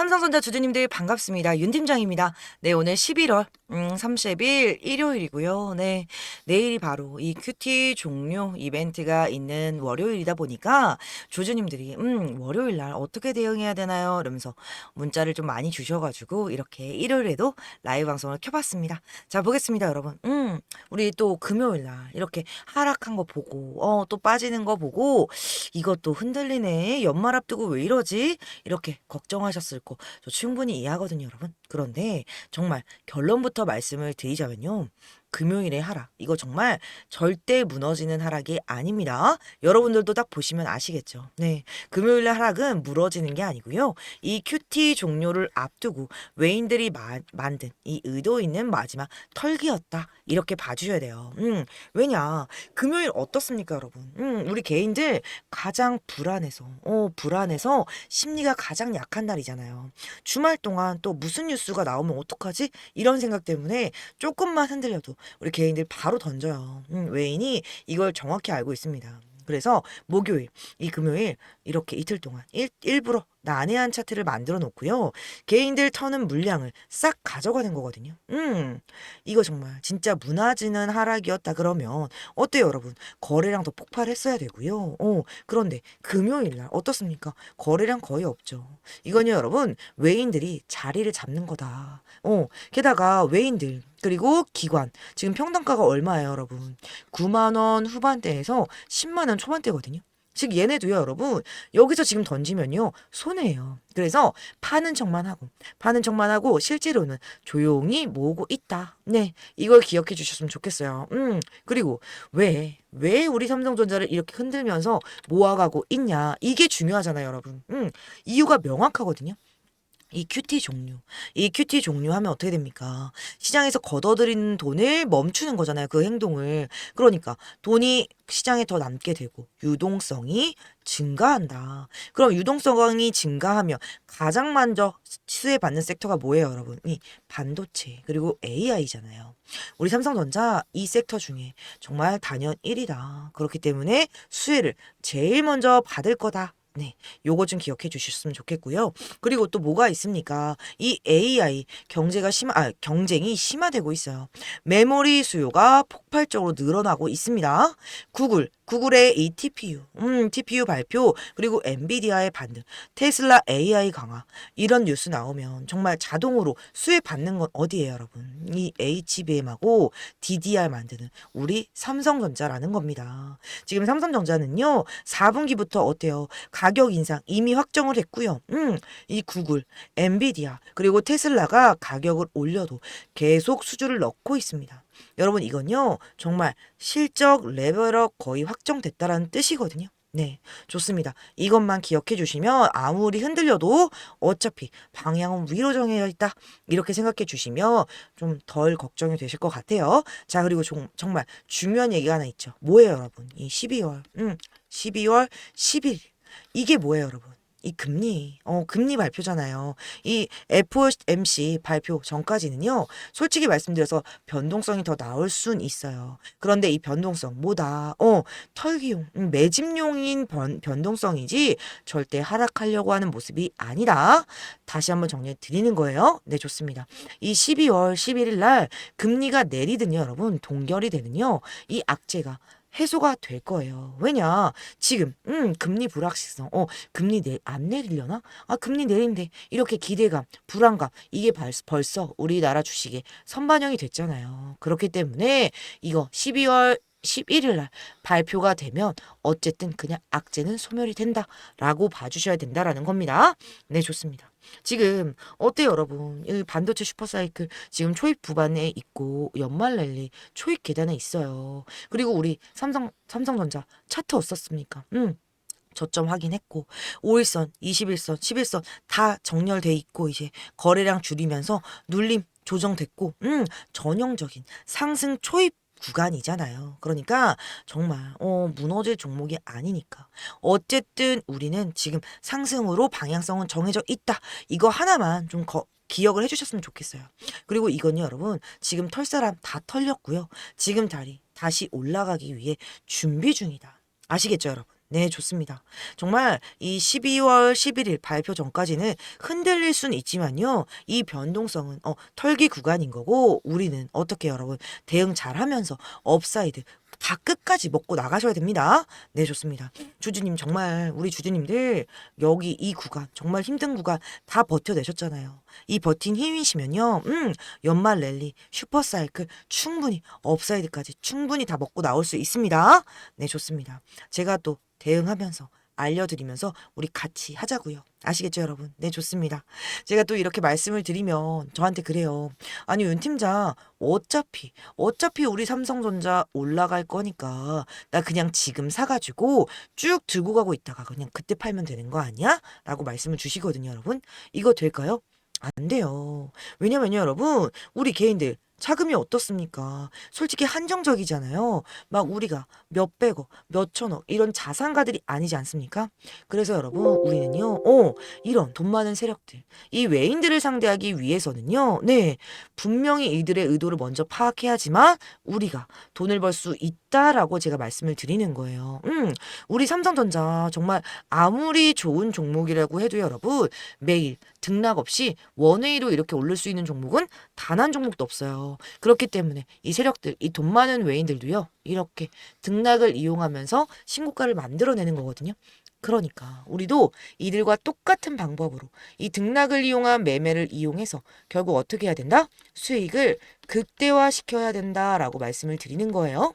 삼성전자 주주님들 반갑습니다. 윤 팀장입니다. 네, 오늘 11월 음, 30일 일요일이고요. 네, 내일이 바로 이 큐티 종료 이벤트가 있는 월요일이다 보니까 주주님들이 음, 월요일 날 어떻게 대응해야 되나요? 이러면서 문자를 좀 많이 주셔가지고 이렇게 일요일에도 라이브 방송을 켜봤습니다. 자, 보겠습니다, 여러분. 음, 우리 또 금요일 날 이렇게 하락한 거 보고, 어, 또 빠지는 거 보고, 이것도 흔들리네. 연말 앞두고 왜 이러지? 이렇게 걱정하셨을 거, 저 충분히 이해하거든요, 여러분. 그런데 정말 결론부터 말씀을 드리자면요. 금요일에 하락. 이거 정말 절대 무너지는 하락이 아닙니다. 여러분들도 딱 보시면 아시겠죠. 네. 금요일에 하락은 무너지는 게 아니고요. 이 큐티 종료를 앞두고 외인들이 마- 만든 이 의도 있는 마지막 털기였다. 이렇게 봐주셔야 돼요. 음, 왜냐. 금요일 어떻습니까, 여러분? 음, 우리 개인들 가장 불안해서, 어, 불안해서 심리가 가장 약한 날이잖아요. 주말 동안 또 무슨 뉴스가 나오면 어떡하지? 이런 생각 때문에 조금만 흔들려도 우리 개인들 바로 던져요. 음, 외인이 이걸 정확히 알고 있습니다. 그래서 목요일, 이 금요일 이렇게 이틀 동안 일, 일부러 난해한 차트를 만들어 놓고요. 개인들 터는 물량을 싹 가져가는 거거든요. 음, 이거 정말 진짜 무너지는 하락이었다 그러면 어때요, 여러분? 거래량 더 폭발했어야 되고요. 어, 그런데 금요일 날 어떻습니까? 거래량 거의 없죠. 이건요, 여러분, 외인들이 자리를 잡는 거다. 어, 게다가 외인들 그리고 기관 지금 평당가가 얼마예요, 여러분? 9만 원 후반대에서 10만 원 초반대거든요. 즉 얘네도요, 여러분. 여기서 지금 던지면요. 손해예요. 그래서 파는 척만 하고 파는 척만 하고 실제로는 조용히 모으고 있다. 네. 이걸 기억해 주셨으면 좋겠어요. 음. 그리고 왜 왜 우리 삼성전자를 이렇게 흔들면서 모아가고 있냐? 이게 중요하잖아요, 여러분. 음. 이유가 명확하거든요. 이 큐티 종류. 이 큐티 종류하면 어떻게 됩니까? 시장에서 걷어들이는 돈을 멈추는 거잖아요. 그 행동을. 그러니까 돈이 시장에 더 남게 되고 유동성이 증가한다. 그럼 유동성이 증가하면 가장 먼저 수혜받는 섹터가 뭐예요, 여러분? 이 반도체 그리고 AI잖아요. 우리 삼성전자 이 섹터 중에 정말 단연 1위다. 그렇기 때문에 수혜를 제일 먼저 받을 거다. 네, 요거 좀 기억해 주셨으면 좋겠고요. 그리고 또 뭐가 있습니까? 이 AI 경제가 심하, 아, 경쟁이 심화되고 있어요. 메모리 수요가 폭 발적으로 늘어나고 있습니다. 구글, 구글의 이 TPU, 음, TPU 발표, 그리고 엔비디아의 반등, 테슬라 AI 강화, 이런 뉴스 나오면 정말 자동으로 수혜 받는 건 어디예요, 여러분? 이 HBM하고 DDR 만드는 우리 삼성전자라는 겁니다. 지금 삼성전자는요, 4분기부터 어때요? 가격 인상 이미 확정을 했고요. 음, 이 구글, 엔비디아, 그리고 테슬라가 가격을 올려도 계속 수주를 넣고 있습니다. 여러분 이건요 정말 실적 레벨업 거의 확정됐다라는 뜻이거든요. 네, 좋습니다. 이것만 기억해 주시면 아무리 흔들려도 어차피 방향은 위로 정해져 있다. 이렇게 생각해 주시면 좀 덜 걱정이 되실 것 같아요. 자, 그리고 좀, 정말 중요한 얘기가 하나 있죠. 뭐예요, 여러분? 이 12월, 음, 12월 10일. 이게 뭐예요, 여러분? 이 금리, 어, 금리 발표잖아요. 이 FOMC 발표 전까지는요, 솔직히 말씀드려서 변동성이 더 나올 순 있어요. 그런데 이 변동성, 뭐다, 어, 털기용, 음, 매집용인 변, 변동성이지 절대 하락하려고 하는 모습이 아니다. 다시 한번 정리해 드리는 거예요. 네, 좋습니다. 이 12월 11일 날 금리가 내리든요, 여러분, 동결이 되는요, 이 악재가 해소가 될 거예요. 왜냐? 지금 음 금리 불확실성. 어 금리 내 안 내리려나? 아 금리 내린대. 이렇게 기대감, 불안감 이게 벌, 벌써 우리나라 주식에 선반영이 됐잖아요. 그렇기 때문에 이거 12월 11일 날 발표가 되면 어쨌든 그냥 악재는 소멸이 된다라고 봐주셔야 된다라는 겁니다. 네, 좋습니다. 지금 어때요, 여러분? 이 반도체 슈퍼사이클 지금 초입 부반에 있고 연말 랠리 초입 계단에 있어요. 그리고 우리 삼성 삼성전자 차트 어떻습니까? 음. 저점 확인했고 5일선, 21선, 11선 다 정렬돼 있고 이제 거래량 줄이면서 눌림 조정됐고 음, 전형적인 상승 초입 구간이잖아요. 그러니까 정말 어 무너질 종목이 아니니까. 어쨌든 우리는 지금 상승으로 방향성은 정해져 있다. 이거 하나만 좀 거, 기억을 해주셨으면 좋겠어요. 그리고 이건요, 여러분, 지금 털 사람 다 털렸고요. 지금 다리 다시 올라가기 위해 준비 중이다. 아시겠죠, 여러분? 네, 좋습니다. 정말 이 12월 11일 발표 전까지는 흔들릴 수는 있지만요. 이 변동성은 어, 털기 구간인 거고 우리는 어떻게 여러분 대응 잘하면서 업사이드 다 끝까지 먹고 나가셔야 됩니다. 네, 좋습니다. 주주님 정말 우리 주주님들 여기 이 구간 정말 힘든 구간 다 버텨내셨잖아요. 이 버틴 힘이시면요. 음, 연말 랠리, 슈퍼사이클 충분히 업사이드까지 충분히 다 먹고 나올 수 있습니다. 네, 좋습니다. 제가 또 대응하면서 알려드리면서 우리 같이 하자고요. 아시겠죠, 여러분? 네, 좋습니다. 제가 또 이렇게 말씀을 드리면 저한테 그래요. 아니, 윤 팀장, 어차피, 어차피 우리 삼성전자 올라갈 거니까 나 그냥 지금 사가지고 쭉 들고 가고 있다가 그냥 그때 팔면 되는 거 아니야? 라고 말씀을 주시거든요, 여러분. 이거 될까요? 안 돼요. 왜냐면요, 여러분, 우리 개인들 자금이 어떻습니까? 솔직히 한정적이잖아요. 막 우리가 몇백억, 몇천억 이런 자산가들이 아니지 않습니까? 그래서 여러분, 우리는요, 어, 이런 돈 많은 세력들, 이 외인들을 상대하기 위해서는요, 네, 분명히 이들의 의도를 먼저 파악해야지만 우리가 돈을 벌 수 있다라고 제가 말씀을 드리는 거예요. 음, 우리 삼성전자 정말 아무리 좋은 종목이라고 해도 여러분, 매일 등락 없이 원웨이로 이렇게 오를 수 있는 종목은 단 한 종목도 없어요. 그렇기 때문에 이 세력들, 이 돈 많은 외인들도요, 이렇게 등락을 이용하면서 신고가를 만들어내는 거거든요. 그러니까 우리도 이들과 똑같은 방법으로 이 등락을 이용한 매매를 이용해서 결국 어떻게 해야 된다? 수익을 극대화시켜야 된다라고 말씀을 드리는 거예요.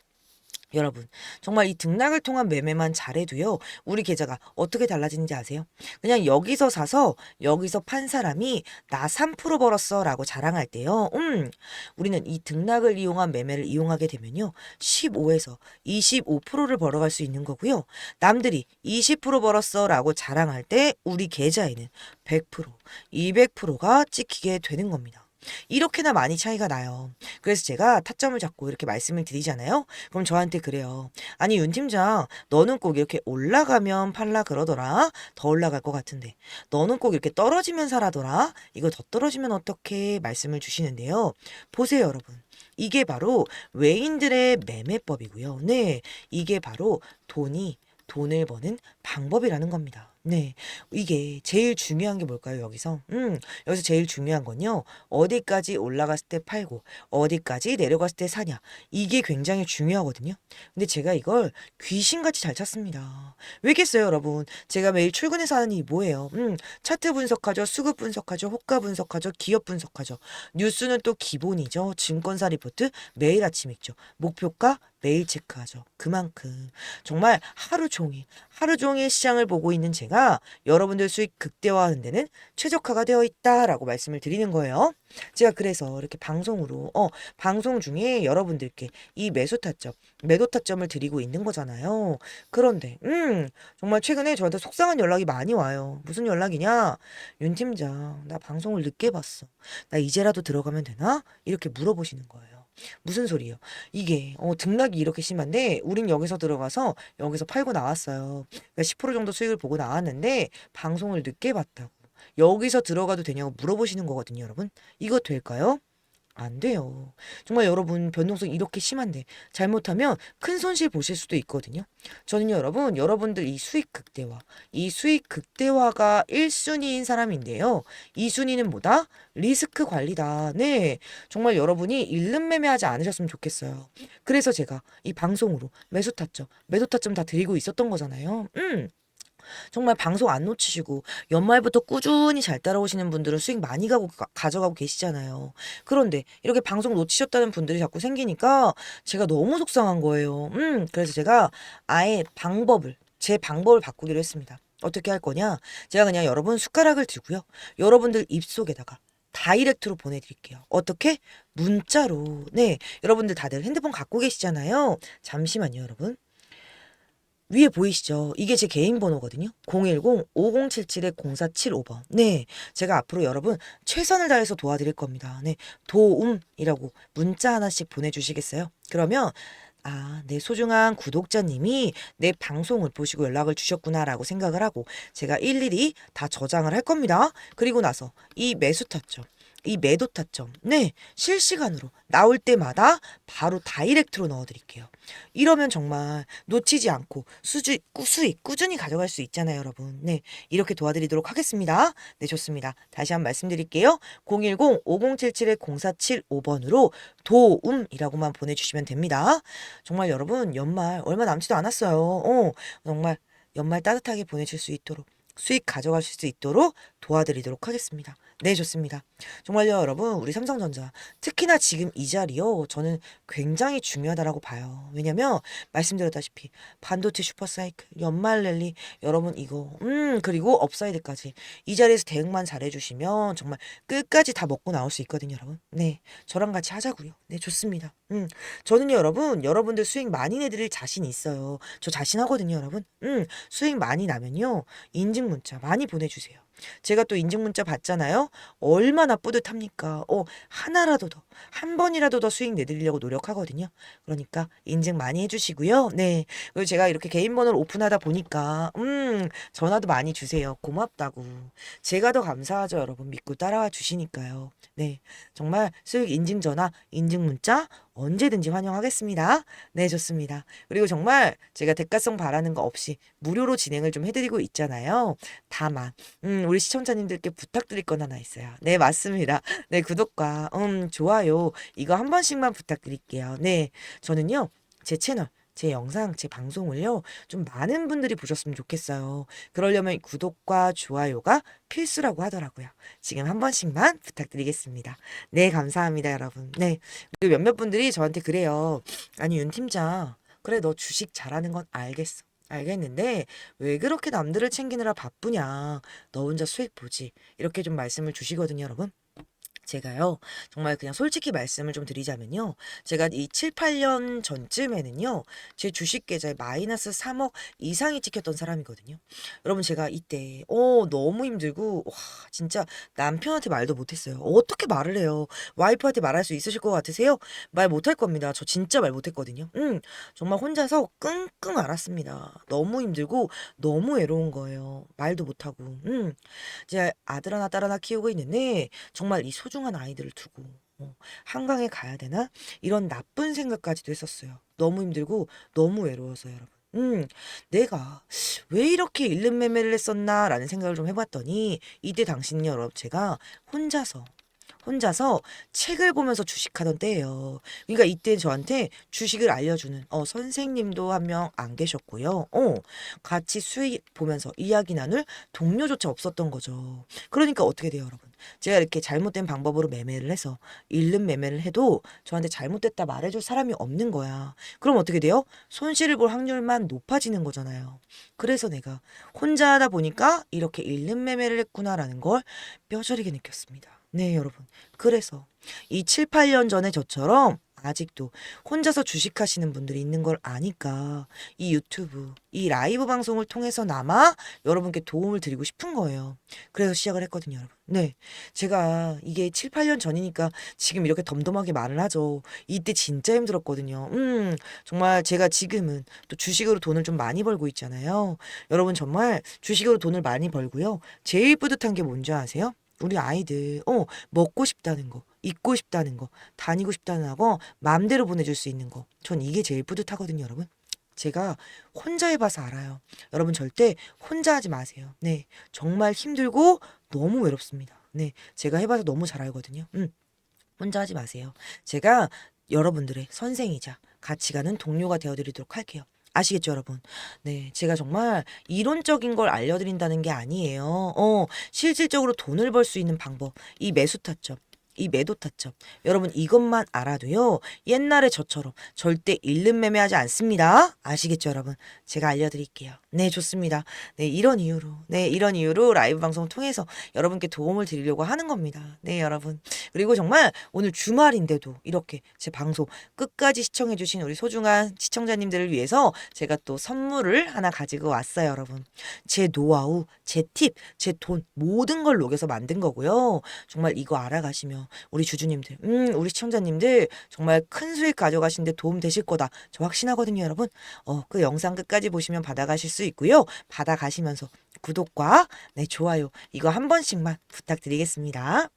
여러분, 정말 이 등락을 통한 매매만 잘해도요, 우리 계좌가 어떻게 달라지는지 아세요? 그냥 여기서 사서 여기서 판 사람이 나 3% 벌었어 라고 자랑할 때요, 음, 우리는 이 등락을 이용한 매매를 이용하게 되면요, 15에서 25%를 벌어갈 수 있는 거고요, 남들이 20% 벌었어 라고 자랑할 때 우리 계좌에는 100%, 200%가 찍히게 되는 겁니다. 이렇게나 많이 차이가 나요. 그래서 제가 타점을 잡고 이렇게 말씀을 드리잖아요. 그럼 저한테 그래요. 아니 윤 팀장 너는 꼭 이렇게 올라가면 팔라 그러더라. 더 올라갈 것 같은데. 너는 꼭 이렇게 떨어지면 사라더라. 이거 더 떨어지면 어떻게 말씀을 주시는데요. 보세요 여러분. 이게 바로 외인들의 매매법이고요. 네. 이게 바로 돈이 돈을 버는 방법이라는 겁니다. 네. 이게 제일 중요한 게 뭘까요, 여기서? 음, 여기서 제일 중요한 건요. 어디까지 올라갔을 때 팔고, 어디까지 내려갔을 때 사냐. 이게 굉장히 중요하거든요. 근데 제가 이걸 귀신같이 잘 찾습니다. 왜겠어요, 여러분? 제가 매일 출근해서 하는 일이 뭐예요? 음, 차트 분석하죠, 수급 분석하죠, 호가 분석하죠, 기업 분석하죠. 뉴스는 또 기본이죠. 증권사 리포트 매일 아침 읽죠. 목표가 매일 체크하죠. 그만큼 정말 하루 종일 하루 종일 시장을 보고 있는 제가 여러분들 수익 극대화하는 데는 최적화가 되어 있다라고 말씀을 드리는 거예요. 제가 그래서 이렇게 방송으로 어 방송 중에 여러분들께 이 매수 타점, 매도 타점을 드리고 있는 거잖아요. 그런데 음 정말 최근에 저한테 속상한 연락이 많이 와요. 무슨 연락이냐? 윤 팀장, 나 방송을 늦게 봤어. 나 이제라도 들어가면 되나? 이렇게 물어보시는 거예요. 무슨 소리예요? 이게 어, 등락이 이렇게 심한데 우린 여기서 들어가서 여기서 팔고 나왔어요. 그러니까 10% 정도 수익을 보고 나왔는데 방송을 늦게 봤다고. 여기서 들어가도 되냐고 물어보시는 거거든요, 여러분. 이거 될까요? 안 돼요. 정말 여러분 변동성이 이렇게 심한데 잘못하면 큰 손실 보실 수도 있거든요. 저는요, 여러분, 여러분들 이 수익 극대화, 이 수익 극대화가 1순위인 사람인데요. 2순위는 뭐다? 리스크 관리다. 네. 정말 여러분이 잃는 매매하지 않으셨으면 좋겠어요. 그래서 제가 이 방송으로 매수 타점, 매도 타점 다 드리고 있었던 거잖아요. 음. 정말 방송 안 놓치시고 연말부터 꾸준히 잘 따라오시는 분들은 수익 많이 가고 가, 가져가고 계시잖아요. 그런데 이렇게 방송 놓치셨다는 분들이 자꾸 생기니까 제가 너무 속상한 거예요. 음, 그래서 제가 아예 방법을 제 방법을 바꾸기로 했습니다. 어떻게 할 거냐? 제가 그냥 여러분 숟가락을 들고요. 여러분들 입속에다가 다이렉트로 보내드릴게요. 어떻게? 문자로. 네. 여러분들 다들 핸드폰 갖고 계시잖아요. 잠시만요, 여러분. 위에 보이시죠? 이게 제 개인 번호거든요. 010-5077-0475번. 네. 제가 앞으로 여러분 최선을 다해서 도와드릴 겁니다. 네. 도움이라고 문자 하나씩 보내주시겠어요? 그러면 아, 내 소중한 구독자님이 내 방송을 보시고 연락을 주셨구나라고 생각을 하고 제가 일일이 다 저장을 할 겁니다. 그리고 나서 이 매수 타점, 이 매도 타점. 네, 실시간으로 나올 때마다 바로 다이렉트로 넣어드릴게요. 이러면 정말 놓치지 않고 수주, 꾸, 수익 꾸준히 가져갈 수 있잖아요, 여러분. 네, 이렇게 도와드리도록 하겠습니다. 네, 좋습니다. 다시 한 번 말씀드릴게요. 010-5077-0475번으로 도움이라고만 보내주시면 됩니다. 정말 여러분, 연말 얼마 남지도 않았어요. 어, 정말 연말 따뜻하게 보내실 수 있도록 수익 가져가실 수 있도록 도와드리도록 하겠습니다. 네, 좋습니다. 정말요, 여러분, 우리 삼성전자, 특히나 지금 이 자리요, 저는 굉장히 중요하다라고 봐요. 왜냐면, 말씀드렸다시피, 반도체 슈퍼사이클, 연말 랠리, 여러분, 이거, 음, 그리고 업사이드까지, 이 자리에서 대응만 잘해주시면, 정말 끝까지 다 먹고 나올 수 있거든요, 여러분. 네, 저랑 같이 하자고요. 네, 좋습니다. 음, 저는요, 여러분, 여러분들 수익 많이 내드릴 자신이 있어요. 저 자신하거든요, 여러분. 음, 수익 많이 나면요, 인증 문자 많이 보내주세요. 제가 또 인증 문자 받잖아요. 얼마 나 뿌듯합니까? 어, 하나라도 더, 한 번이라도 더 수익 내드리려고 노력하거든요. 그러니까 인증 많이 해주시고요. 네. 그리고 제가 이렇게 개인 번호를 오픈하다 보니까, 음, 전화도 많이 주세요. 고맙다고. 제가 더 감사하죠, 여러분. 믿고 따라와 주시니까요. 네. 정말 수익 인증 전화, 인증 문자 언제든지 환영하겠습니다. 네, 좋습니다. 그리고 정말 제가 대가성 바라는 거 없이 무료로 진행을 좀 해드리고 있잖아요. 다만, 음, 우리 시청자님들께 부탁드릴 건 하나 있어요. 네, 맞습니다. 네, 구독과, 음, 좋아요. 이거 한 번씩만 부탁드릴게요. 네, 저는요, 제 채널, 제 영상, 제 방송을요, 좀 많은 분들이 보셨으면 좋겠어요. 그러려면 구독과 좋아요가 필수라고 하더라고요. 지금 한 번씩만 부탁드리겠습니다. 네, 감사합니다, 여러분. 네. 그리고 몇몇 분들이 저한테 그래요. 아니, 윤 팀장, 그래, 너 주식 잘하는 건 알겠어. 알겠는데, 왜 그렇게 남들을 챙기느라 바쁘냐. 너 혼자 수익 보지. 이렇게 좀 말씀을 주시거든요, 여러분. 제가요, 정말 그냥 솔직히 말씀을 좀 드리자면요. 제가 이 7, 8년 전쯤에는요, 제 주식 계좌에 마이너스 3억 이상이 찍혔던 사람이거든요. 여러분, 제가 이때, 어, 너무 힘들고, 와, 진짜 남편한테 말도 못했어요. 어떻게 말을 해요? 와이프한테 말할 수 있으실 것 같으세요? 말 못할 겁니다. 저 진짜 말 못했거든요. 음, 정말 혼자서 끙끙 앓았습니다. 너무 힘들고, 너무 외로운 거예요. 말도 못하고, 음. 이제 아들 하나, 딸 하나 키우고 있는데, 정말 이 소중 한 아이들을 두고, 어, 한강에 가야 되나? 이런 나쁜 생각까지도 했었어요. 너무 힘들고, 너무 외로워서, 여러분. 음, 내가 왜 이렇게 일름 매매를 했었나라는 생각을 좀 해봤더니, 이때 당시는요, 여러분, 제가 혼자서, 혼자서 책을 보면서 주식하던 때예요. 그러니까 이때 저한테 주식을 알려주는 어, 선생님도 한 명 안 계셨고요. 어, 같이 수익 보면서 이야기 나눌 동료조차 없었던 거죠. 그러니까 어떻게 돼요, 여러분? 제가 이렇게 잘못된 방법으로 매매를 해서 잃는 매매를 해도 저한테 잘못됐다 말해줄 사람이 없는 거야. 그럼 어떻게 돼요? 손실을 볼 확률만 높아지는 거잖아요. 그래서 내가 혼자 하다 보니까 이렇게 잃는 매매를 했구나라는 걸 뼈저리게 느꼈습니다. 네, 여러분. 그래서 이 7, 8년 전에 저처럼 아직도 혼자서 주식하시는 분들이 있는 걸 아니까 이 유튜브, 이 라이브 방송을 통해서나마 여러분께 도움을 드리고 싶은 거예요. 그래서 시작을 했거든요, 여러분. 네. 제가 이게 7, 8년 전이니까 지금 이렇게 덤덤하게 말을 하죠. 이때 진짜 힘들었거든요. 음, 정말 제가 지금은 또 주식으로 돈을 좀 많이 벌고 있잖아요. 여러분 정말 주식으로 돈을 많이 벌고요. 제일 뿌듯한 게 뭔지 아세요? 우리 아이들, 어, 먹고 싶다는 거, 입고 싶다는 거, 다니고 싶다는 거, 마음대로 보내줄 수 있는 거. 전 이게 제일 뿌듯하거든요, 여러분. 제가 혼자 해봐서 알아요. 여러분 절대 혼자 하지 마세요. 네. 정말 힘들고 너무 외롭습니다. 네. 제가 해봐서 너무 잘 알거든요. 음. 혼자 하지 마세요. 제가 여러분들의 선생이자 같이 가는 동료가 되어드리도록 할게요. 아시겠죠, 여러분? 네, 제가 정말 이론적인 걸 알려드린다는 게 아니에요. 어, 실질적으로 돈을 벌 수 있는 방법, 이 매수 타점, 이 매도 타점. 여러분 이것만 알아도요. 옛날에 저처럼 절대 잃는 매매하지 않습니다. 아시겠죠, 여러분? 제가 알려드릴게요. 네, 좋습니다. 네, 이런 이유로, 네, 이런 이유로 라이브 방송을 통해서 여러분께 도움을 드리려고 하는 겁니다. 네, 여러분. 그리고 정말 오늘 주말인데도 이렇게 제 방송 끝까지 시청해주신 우리 소중한 시청자님들을 위해서 제가 또 선물을 하나 가지고 왔어요, 여러분. 제 노하우, 제 팁, 제 돈 모든 걸 녹여서 만든 거고요. 정말 이거 알아가시면 우리 주주님들, 음, 우리 시청자님들 정말 큰 수익 가져가시는데 도움 되실 거다. 저 확신하거든요, 여러분. 어, 그 영상 끝까지 보시면 받아가실 수 있고요. 받아가시면서 구독과 네, 좋아요 이거 한 번씩만 부탁드리겠습니다.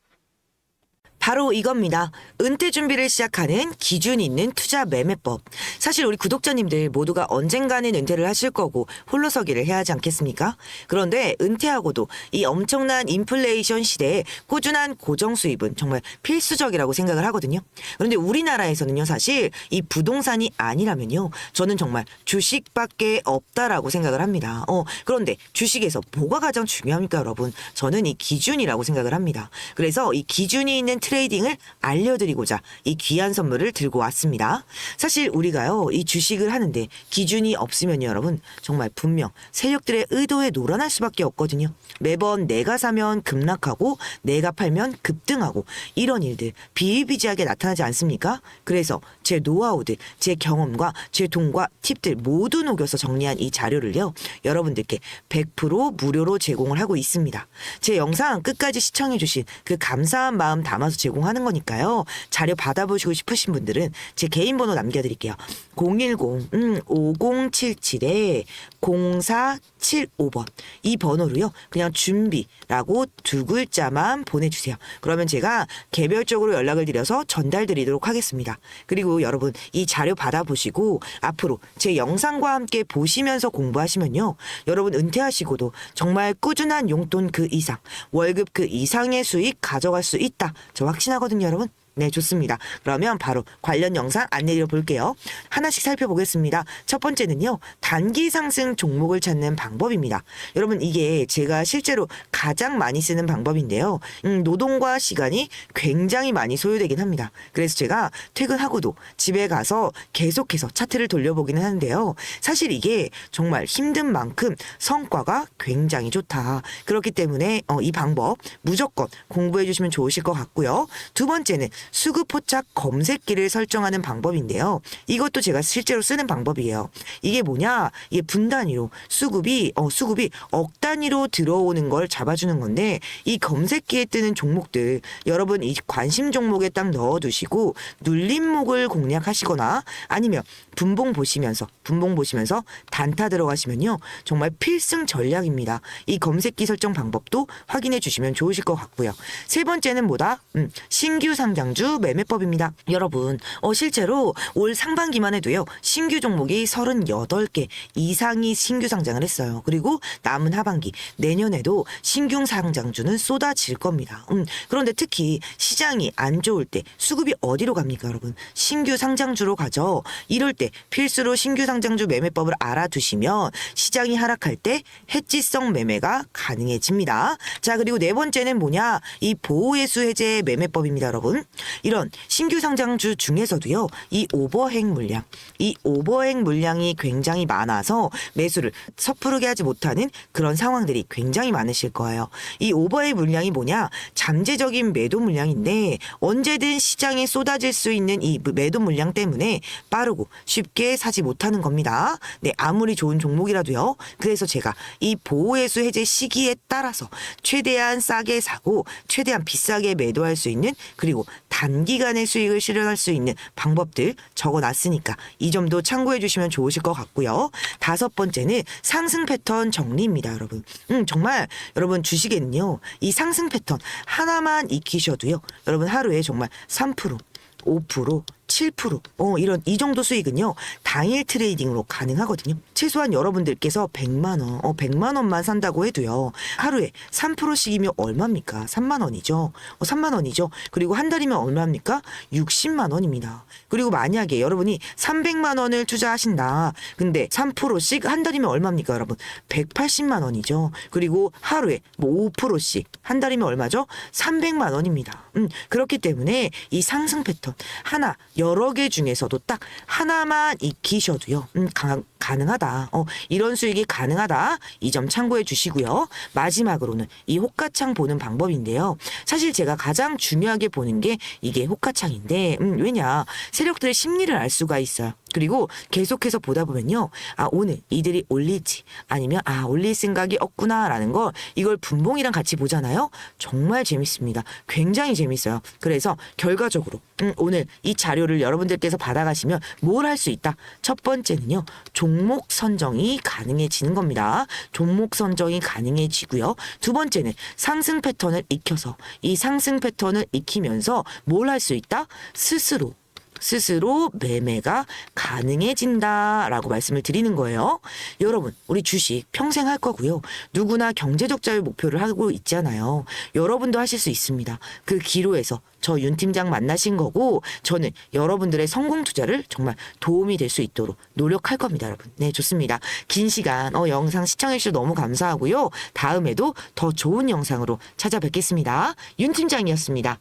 바로 이겁니다. 은퇴 준비를 시작하는 기준 있는 투자 매매법. 사실 우리 구독자님들 모두가 언젠가는 은퇴를 하실 거고 홀로서기를 해야 하지 않겠습니까? 그런데 은퇴하고도 이 엄청난 인플레이션 시대에 꾸준한 고정 수입은 정말 필수적이라고 생각을 하거든요. 그런데 우리나라에서는요, 사실 이 부동산이 아니라면요, 저는 정말 주식밖에 없다라고 생각을 합니다. 어, 그런데 주식에서 뭐가 가장 중요합니까, 여러분? 저는 이 기준이라고 생각을 합니다. 그래서 이 기준이 있는 트레 이딩을 알려드리고자 이 귀한 선물을 들고 왔습니다. 사실 우리가요, 이 주식을 하는데 기준이 없으면요, 여러분, 정말 분명 세력들의 의도에 놀아날 수밖에 없거든요. 매번 내가 사면 급락하고 내가 팔면 급등하고 이런 일들 비일비재하게 나타나지 않습니까? 그래서 제 노하우들, 제 경험과 제 돈과 팁들 모두 녹여서 정리한 이 자료를요, 여러분들께 100% 무료로 제공을 하고 있습니다. 제 영상 끝까지 시청해주신 그 감사한 마음 담아서 제공하는 거니까요. 자료 받아보시고 싶으신 분들은 제 개인 번호 남겨드릴게요. 010 음, 5077에 0475번 이 번호로요. 그냥 준비라고 두 글자만 보내주세요. 그러면 제가 개별적으로 연락을 드려서 전달드리도록 하겠습니다. 그리고 여러분 이 자료 받아보시고 앞으로 제 영상과 함께 보시면서 공부하시면요. 여러분 은퇴하시고도 정말 꾸준한 용돈 그 이상 월급 그 이상의 수익 가져갈 수 있다. 저 확신하거든요, 여러분. 네, 좋습니다. 그러면 바로 관련 영상 안내드려 볼게요. 하나씩 살펴보겠습니다. 첫 번째는요, 단기 상승 종목을 찾는 방법입니다. 여러분, 이게 제가 실제로 가장 많이 쓰는 방법인데요. 음, 노동과 시간이 굉장히 많이 소요되긴 합니다. 그래서 제가 퇴근하고도 집에 가서 계속해서 차트를 돌려보기는 하는데요. 사실 이게 정말 힘든 만큼 성과가 굉장히 좋다. 그렇기 때문에 어, 이 방법 무조건 공부해 주시면 좋으실 것 같고요. 두 번째는 수급 포착 검색기를 설정하는 방법인데요. 이것도 제가 실제로 쓰는 방법이에요. 이게 뭐냐? 이게 분 단위로 수급이 어 수급이 억 단위로 들어오는 걸 잡아주는 건데 이 검색기에 뜨는 종목들 여러분 이 관심 종목에 딱 넣어두시고 눌림목을 공략하시거나 아니면 분봉 보시면서 분봉 보시면서 단타 들어가시면요 정말 필승 전략입니다. 이 검색기 설정 방법도 확인해 주시면 좋으실 것 같고요. 세 번째는 뭐다? 음, 신규 상장 주 매매법입니다. 여러분 어 실제로 올 상반기만 해도요 신규 종목이 38개 이상이 신규 상장을 했어요. 그리고 남은 하반기 내년에도 신규 상장주는 쏟아질 겁니다. 음, 그런데 특히 시장이 안 좋을 때 수급이 어디로 갑니까, 여러분? 신규 상장주로 가죠. 이럴 때 필수로 신규 상장주 매매법을 알아두시면 시장이 하락할 때 해지성 매매가 가능해집니다. 자, 그리고 네 번째는 뭐냐? 이 보호예수 해제 매매법입니다, 여러분. 이런 신규 상장주 중에서도요, 이 오버행 물량, 이 오버행 물량이 굉장히 많아서 매수를 섣부르게 하지 못하는 그런 상황들이 굉장히 많으실 거예요. 이 오버행 물량이 뭐냐? 잠재적인 매도 물량인데 언제든 시장에 쏟아질 수 있는 이 매도 물량 때문에 빠르고 쉽게 사지 못하는 겁니다. 네, 아무리 좋은 종목이라도요. 그래서 제가 이 보호예수 해제 시기에 따라서 최대한 싸게 사고 최대한 비싸게 매도할 수 있는 그리고 단기간의 수익을 실현할 수 있는 방법들 적어 놨으니까 이 점도 참고해 주시면 좋으실 것 같고요. 다섯 번째는 상승 패턴 정리입니다, 여러분. 음, 정말 여러분 주식에는요. 이 상승 패턴 하나만 익히셔도요. 여러분 하루에 정말 3% 5%, 7%, 어, 이런, 이 정도 수익은요, 당일 트레이딩으로 가능하거든요. 최소한 여러분들께서 100만 원, 어, 100만 원만 산다고 해도요, 하루에 3%씩이면 얼마입니까? 3만 원이죠. 어, 3만 원이죠. 그리고 한 달이면 얼마입니까? 60만 원입니다. 그리고 만약에 여러분이 300만 원을 투자하신다. 근데 3%씩 한 달이면 얼마입니까, 여러분? 180만 원이죠. 그리고 하루에 뭐 5%씩 한 달이면 얼마죠? 300만 원입니다. 음, 그렇기 때문에 이 상승 패턴 하나, 여러 개 중에서도 딱 하나만 익히셔도요, 음, 가, 가능하다. 어, 이런 수익이 가능하다. 이 점 참고해 주시고요. 마지막으로는 이 호가창 보는 방법인데요. 사실 제가 가장 중요하게 보는 게 이게 호가창인데, 음, 왜냐. 세력들의 심리를 알 수가 있어요. 그리고 계속해서 보다 보면요. 아, 오늘 이들이 올릴지 아니면 아, 올릴 생각이 없구나라는 걸 이걸 분봉이랑 같이 보잖아요. 정말 재밌습니다. 굉장히 재밌어요. 그래서 결과적으로 음, 오늘 이 자료를 여러분들께서 받아가시면 뭘 할 수 있다. 첫 번째는요. 종 종목 선정이 가능해지는 겁니다. 종목 선정이 가능해지고요. 두 번째는 상승 패턴을 익혀서 이 상승 패턴을 익히면서 뭘 할 수 있다? 스스로 스스로 매매가 가능해진다라고 말씀을 드리는 거예요. 여러분, 우리 주식 평생 할 거고요. 누구나 경제적 자유 목표를 하고 있잖아요. 여러분도 하실 수 있습니다. 그 기로에서 저 윤 팀장 만나신 거고 저는 여러분들의 성공 투자를 정말 도움이 될 수 있도록 노력할 겁니다, 여러분. 네, 좋습니다. 긴 시간 어, 영상 시청해 주셔서 너무 감사하고요. 다음에도 더 좋은 영상으로 찾아뵙겠습니다. 윤 팀장이었습니다.